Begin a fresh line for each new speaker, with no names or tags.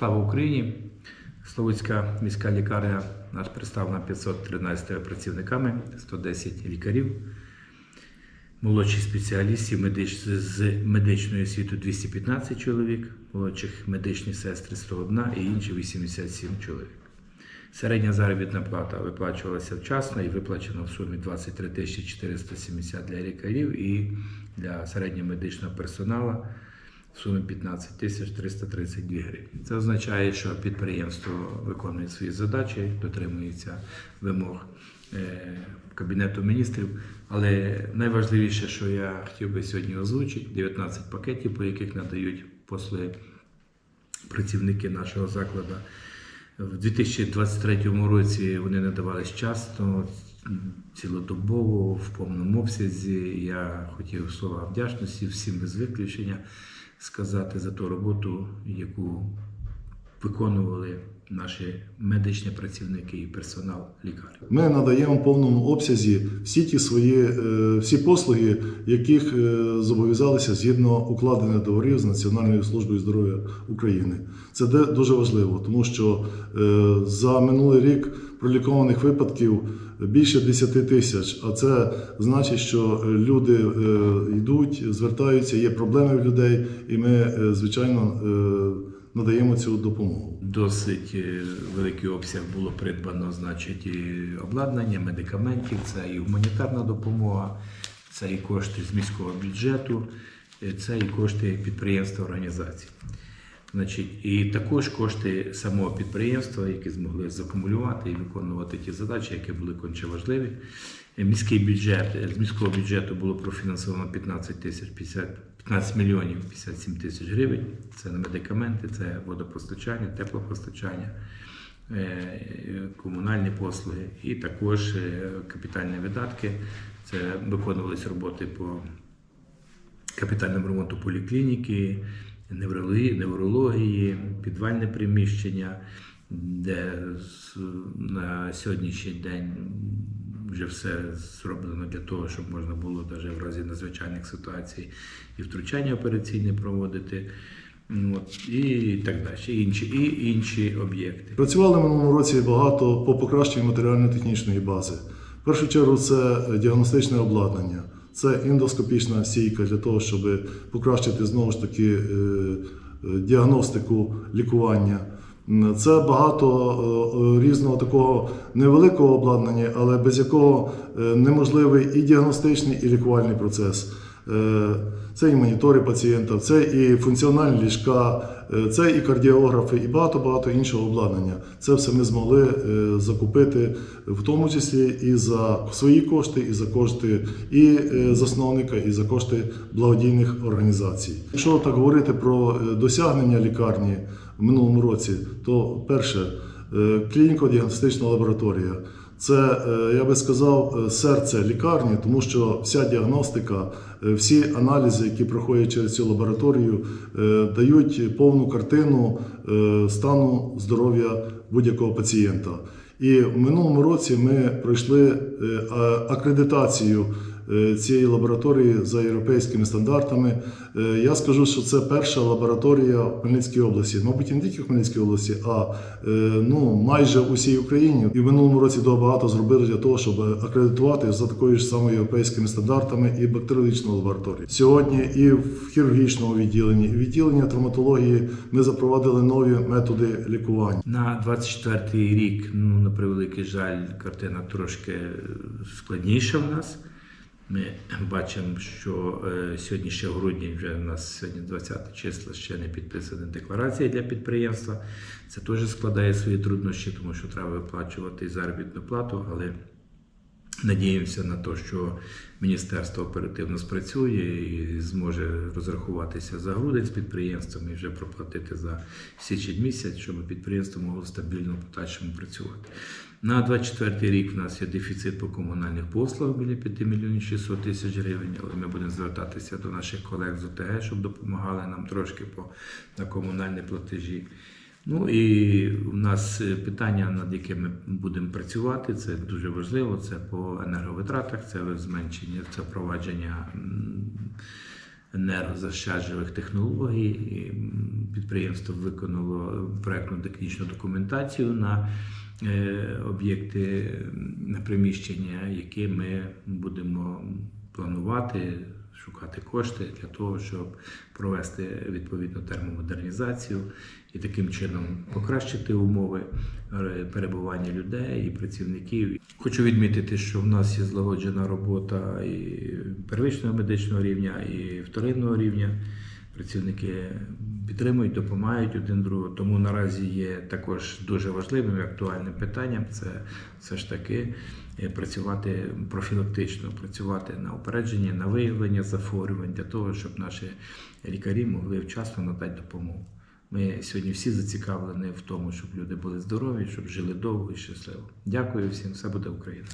Слава Україні! Славутська міська лікарня нас представлена 513 працівниками, 110 лікарів, молодших спеціалістів медич... з медичної освіти 215 чоловік, молодших медичні сестри 101 і інші 87 чоловік. Середня заробітна плата виплачувалася вчасно і виплачена в сумі 23 470 для лікарів і для середнього медичного персоналу в сумі 15 тисяч 332 гривень. Це означає, що підприємство виконує свої задачі, дотримується вимог е, Кабінету міністрів. Але найважливіше, що я хотів би сьогодні озвучити, 19 пакетів, по яких надають послуги працівники нашого закладу. В 2023 році вони надавались часто, цілодобово, в повному обсязі. Я хотів слова вдячності всім без виключення сказати за ту роботу, яку виконували наші медичні працівники і персонал лікарні.
Ми надаємо в повному обсязі всі ті свої е, всі послуги, яких е, зобов'язалися згідно укладених договорів з Національною службою здоров'я України. Це дуже важливо, тому що е, за минулий рік пролікованих випадків більше 10 тисяч. А це значить, що люди е, йдуть, звертаються, є проблеми в людей, і ми, е, звичайно, е, надаємо цю допомогу.
Досить е, великий обсяг було придбано, значить, і обладнання, медикаментів, це і гуманітарна допомога, це і кошти з міського бюджету, е, це і кошти підприємства організацій. Значить, і також кошти самого підприємства, які змогли закумулювати і виконувати ті задачі, які були конче важливі. Е, Міський бюджет е, з міського бюджету було профінансовано 15 тисяч 50 15 мільйонів 57 тисяч гривень. Це на медикаменти, це водопостачання, теплопостачання, е, комунальні послуги і також капітальні видатки. Це виконувалися роботи по капітальному ремонту поліклініки, неврології, підвальне приміщення, де на сьогоднішній день вже все зроблено для того, щоб можна було навіть в разі надзвичайних ситуацій і втручання операційне проводити. От, і так далі, і інші, і інші об'єкти.
Працювали в минулому році багато по покращенню матеріально-технічної бази. В першу чергу це діагностичне обладнання, це ендоскопічна сійка для того, щоб покращити знову ж таки е, е, діагностику лікування. Це багато е, різного такого невеликого обладнання, але без якого неможливий і діагностичний, і лікувальний процес. Е, Це і монітори пацієнта, це і функціональні ліжка, е, це і кардіографи, і багато-багато іншого обладнання. Це все ми змогли е, закупити, в тому числі і за свої кошти, і за кошти і засновника, і за кошти благодійних організацій. Якщо так говорити про досягнення лікарні в минулому році, то перше клініко-діагностична лабораторія. Це, е, я би сказав, е, серце лікарні, тому що вся діагностика, е, всі аналізи, які проходять через цю лабораторію, дають повну картину стану здоров'я будь-якого пацієнта. І в минулому році ми пройшли акредитацію цієї лабораторії за європейськими стандартами. Е, Я скажу, що це перша лабораторія в Хмельницькій області. Мабуть, не тільки в Хмельницькій області, а е, ну, майже усій Україні. І в минулому році дуже багато зробили для того, щоб акредитувати за такою ж самою європейськими стандартами і бактеріологічну лабораторію. Сьогодні і в хірургічному відділенні, і в відділенні травматології ми запровадили нові методи лікування.
На 24-й рік, ну, на превеликий жаль, картина трошки складніша в нас. Ми бачимо, що е, сьогодні ще грудні, вже у нас сьогодні 20 числа, ще не підписана декларація для підприємства. Це теж складає свої труднощі, тому що треба виплачувати заробітну плату, але Надіємося на те, що міністерство оперативно спрацює і зможе розрахуватися за грудень з підприємством і вже проплатити за січень місяць, щоб підприємство могло стабільно подальшому працювати. На 24 рік в нас є дефіцит по комунальних послугах біля 5 мільйонів 600 тисяч гривень, але ми будемо звертатися до наших колег з ОТГ, щоб допомагали нам трошки по на комунальні платежі. Ну і у нас е, питання, над якими ми будемо працювати, це дуже важливо. Це по енерговитратах, це зменшення, це впровадження м, енергозащаджливих технологій. Підприємство виконало проектну технічну документацію на е, об'єкти на приміщення, які ми будемо планувати, шукати кошти для того, щоб провести відповідну термомодернізацію і таким чином покращити умови е, перебування людей і працівників. Хочу відмітити, що в нас є злагоджена робота і первичного медичного рівня, і вторинного рівня. Працівники підтримують, допомагають один другу. Тому наразі є також дуже важливим і актуальним питанням це все ж таки е, працювати профілактично, працювати на упередження, на виявлення захворювань для того, щоб наші лікарі могли вчасно надати допомогу. Ми сьогодні всі зацікавлені в тому, щоб люди були здорові, щоб жили довго і щасливо. Дякую всім, все буде Україна.